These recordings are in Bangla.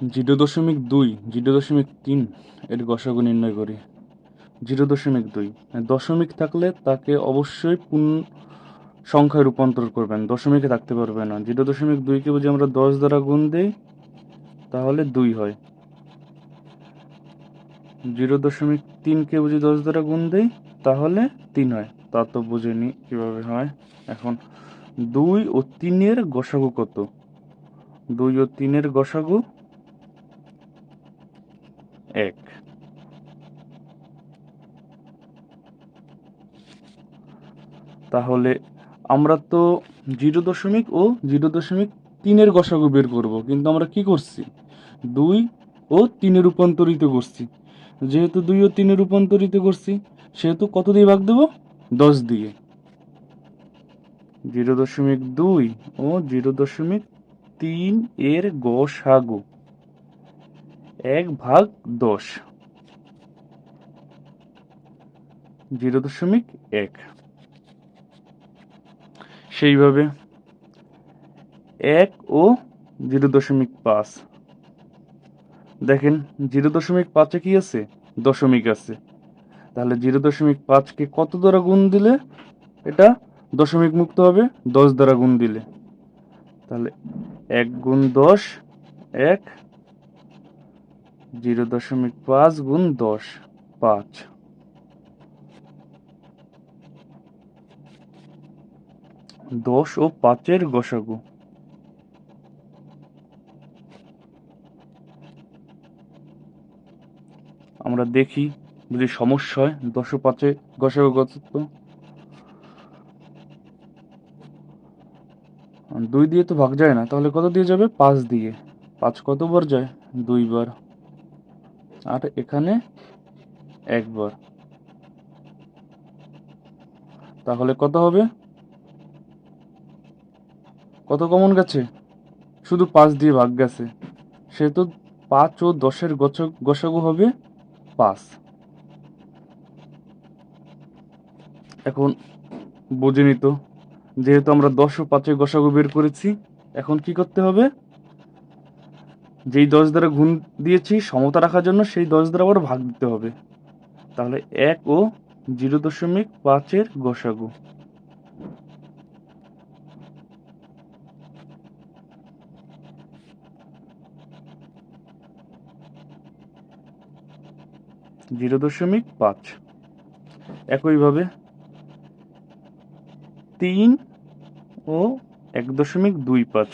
জিরো দশমিক দুই, জিরো দশমিক তিন এর গসাগু নির্ণয় করি। জিরো দশমিক দুই দশমিক থাকলে তাকে অবশ্যই পূর্ণ সংখ্যায় রূপান্তর করবেন, দশমিকে থাকতে পারবে না। জিরো দশমিক দুইকে বুঝি আমরা দশ দ্বারা গুণ দিই, তাহলে দুই হয়। জিরো দশমিক তিনকে বুঝি দশ দ্বারা গুণ দেই, তাহলে তিন হয়। তা তো বুঝিনি কীভাবে হয়। এখন দুই ও তিনের গসাগু কত? দুই ও তিনের গসাগু এক। তাহলে আমরা তো জিরো দশমিক ও জিরো দশমিক তিনের গসাগু বের করব, কিন্তু আমরা কি করছি? দুই ও তিনে রূপান্তরিত করছি। যেহেতু দুই ও তিনে রূপান্তরিত করছি, সেহেতু কত দিয়ে ভাগ দেব? দশ দিয়ে। জিরো দশমিক দুই ও জিরো দশমিক তিন এর গসাগু। এক ভাগ দশ। জিরো দশমিক এক। সেইভাবে এক ও জিরো দশমিক পাঁচ। দেখেন, জিরো দশমিক পাঁচে কি আছে? দশমিক আছে। তাহলে জিরো দশমিক পাঁচকে কত দ্বারা গুণ দিলে? এটা দশমিক মুক্ত হবে, দশ দ্বারা গুণ দিলে। তাহলে এক গুণ দশ, এক জিরো দশমিক পাঁচ গুণ দশ পাঁচ। দশ ও পাঁচের গসাগু। আমরা দেখি যদি সমস্যা হয়, দশ ও পাঁচে গসাগু কত? তো দুই দিয়ে তো ভাগ যায় না, তাহলে কত দিয়ে যাবে? পাঁচ দিয়ে। পাঁচ কতবার যায়? দুইবার। আর এখানে একবার। তাহলে কত হবে? কত কমন গেছে? শুধু পাঁচ দিয়ে ভাগ গেছে। সেহেতু পাঁচ ও দশের গছ- গসাগু হবে পাঁচ। এখন বুঝে নিত। যেহেতু আমরা দশ ও পাঁচের গসাগু বের করেছি, এখন কি করতে হবে? যেই দশ দ্বারা গুণ দিয়েছি সমতা রাখার জন্য সেই দশ দ্বারা আবার ভাগ দিতে হবে। তাহলে এক ও জিরো দশমিক পাঁচের গোসাগু। জিরো দশমিক পাঁচ। একইভাবে তিন ও এক দশমিক দুই পাঁচ।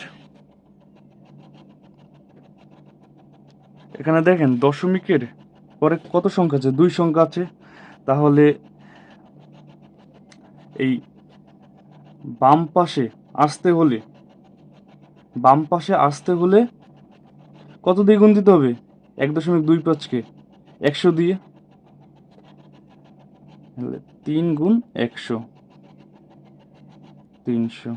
এখানে দেখেন দশমিকের পরে কত সংখ্যা আছে? দুই সংখ্যা আছে। তাহলে এই বাম পাশে আসতে হলে, বাম পাশে আসতে হলে কত দিয়ে গুণ দিতে হবে? এক দশমিক দুই পাঁচকে একশো দিয়ে। তিন গুণ একশো, তিনশো।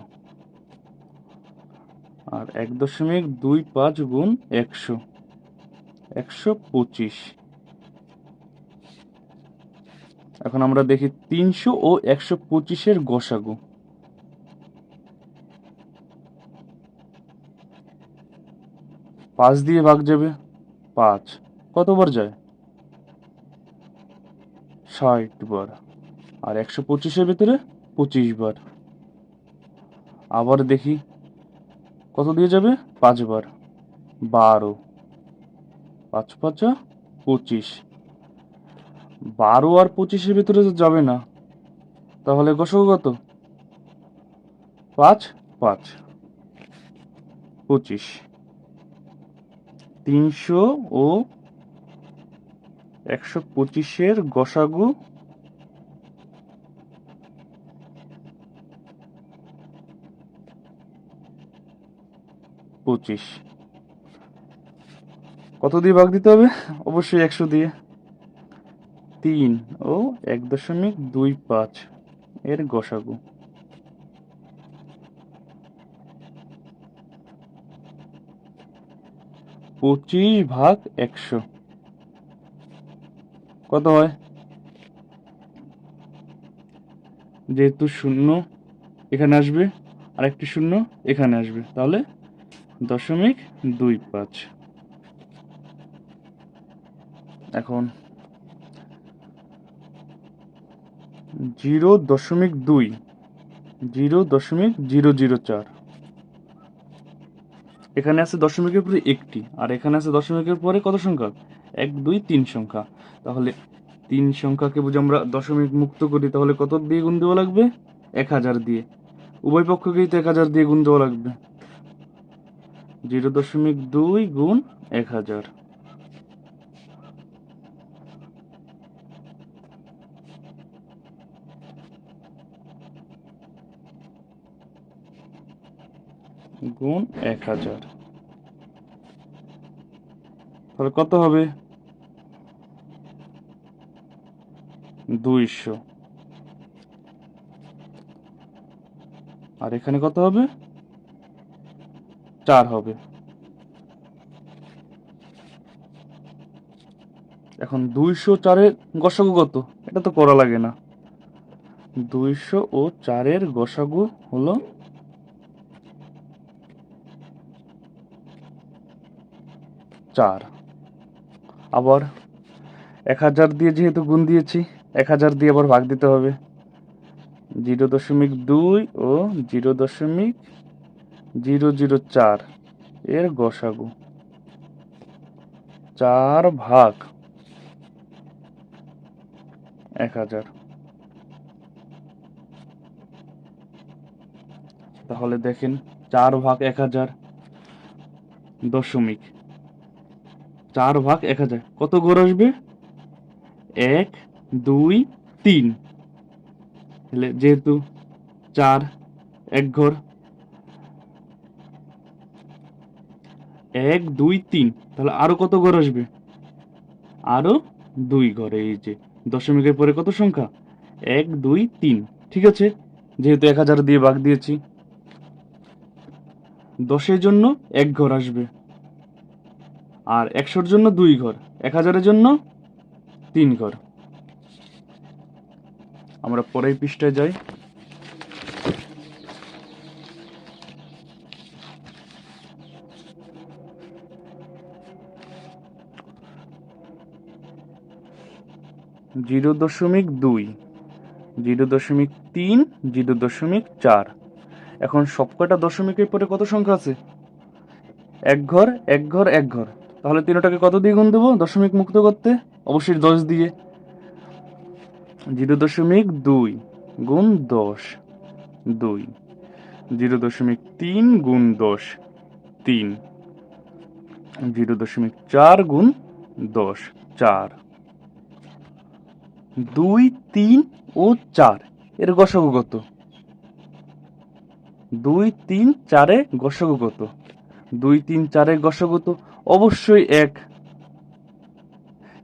আর এক দশমিক দুই পাঁচ গুণ একশো। একশো পঁচিশ। এখন আমরা দেখি তিনশো ও একশো পঁচিশের গসাগু। পাঁচ দিয়ে ভাগ যাবে পাঁচ। কতবার যায়? ষাট বার আর একশো পঁচিশের ভিতরে পঁচিশ বার আবার দেখি কত দিয়ে যাবে? পাঁচবার। বারো। পাঁচ পাঁচা পঁচিশ। বারো আর পঁচিশের ভিতরে তো যাবে না। তাহলে গসক কত? পাঁচ? পাঁচ। পঁচিশ। তিনশো ও একশো পঁচিশের গসাগু পঁচিশ। কত দিয়ে ভাগ দিতে হবে? অবশ্যই একশো দিয়ে। তিন ও এক দশমিক দুই পাঁচ এর গসাগু। পঁচিশ ভাগ একশো। কত হয়? যেহেতু শূন্য এখানে আসবে আর একটি শূন্য এখানে আসবে। তাহলে দশমিক দুই পাঁচ। এখন জিরো দশমিক দুই, জিরো দশমিক জিরো জিরো চার। এখানে আছে দশমিকের পরে একটি, আর এখানে আছে দশমিকের পরে কত সংখ্যা? এক, দুই, তিন সংখ্যা। তাহলে তিন সংখ্যাকে বুঝে আমরা দশমিক মুক্ত করি, তাহলে কত দিয়ে গুণ দেওয়া লাগবে? এক হাজার দিয়ে। উভয় পক্ষকেই তো এক হাজার দিয়ে গুণ দেওয়া লাগবে। জিরো দশমিক দুই গুণ এক হাজার। গুণ এক হাজার। তাহলে কত হবে? দুইশো। আর এখানে কত হবে? চার হবে। এখন দুইশো চারের গসাগু কত? এটা তো করা লাগে না। দুইশো ও চারের গসাগু হলো চার। আবার এক হাজার দিয়ে যেহেতু গুণ দিয়েছি, এক হাজার দিয়ে আবার ভাগ দিতে হবে। জিরো দশমিক দুই ও জিরো দশমিক জিরো জিরো চার এর গসাগু। চার ভাগ এক হাজার। তাহলে দেখেন, চার ভাগ এক হাজার দশমিক চার ভাগ এক হাজার। কত ঘর আসবে? এক, দুই, তিন। তাহলে যেহেতু চার, এক ঘর। এক, দুই, তিন। তাহলে আরও কত ঘর আসবে? আরও দুই ঘর। এই যে দশমিকের পরে কত সংখ্যা? এক, দুই, তিন। ঠিক আছে? যেহেতু এক হাজার দিয়ে ভাগ দিয়েছি। দশের জন্য এক ঘর আসবে। আর একশোর জন্য দুই ঘর, এক হাজারের জন্য তিন ঘর। আমরা পরের পৃষ্ঠায় যাই। জিরো দশমিক দুই, জিরো দশমিক তিন, জিরো দশমিক চার। এখন সবকটা দশমিকের পরে কত সংখ্যা আছে? এক ঘর এক ঘর এক ঘর। তাহলে তিনটাকে কত দিয়ে গুণ দেবো? দশমিক মুক্ত করতে? অবশ্যই দশ দিয়ে। জিরো দশমিক দুই গুণ দশ, দুই। জিরো দশমিক তিন গুণ দশ, তিন। জিরো দশমিক চার গুণ দশ, চার। দুই, তিন ও চার, এর গসাগু কত? দুই, তিন, চারে গসাগু কত? দুই, তিন, চারে গসাগু অবশ্যই এক।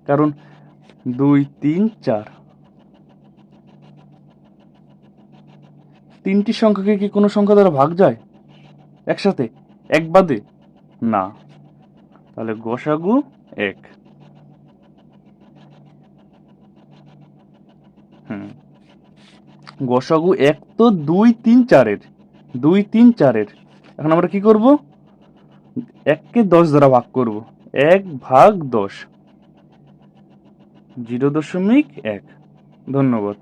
কারণ দুই, তিন, চার। তিনটি সংখ্যাকে কি কোনো সংখ্যা দ্বারা ভাগ যায়? একসাথে? এক বাদে? না। তাহলে গসাগু এক। হুম। গসাগু এক তো দুই, তিন, চারের। দুই, তিন, চারের। এখন আমরা কি করব? এককে দশ দ্বারা ভাগ করব। এক ভাগ দশ। জিরো দশমিক এক। ধন্যবাদ।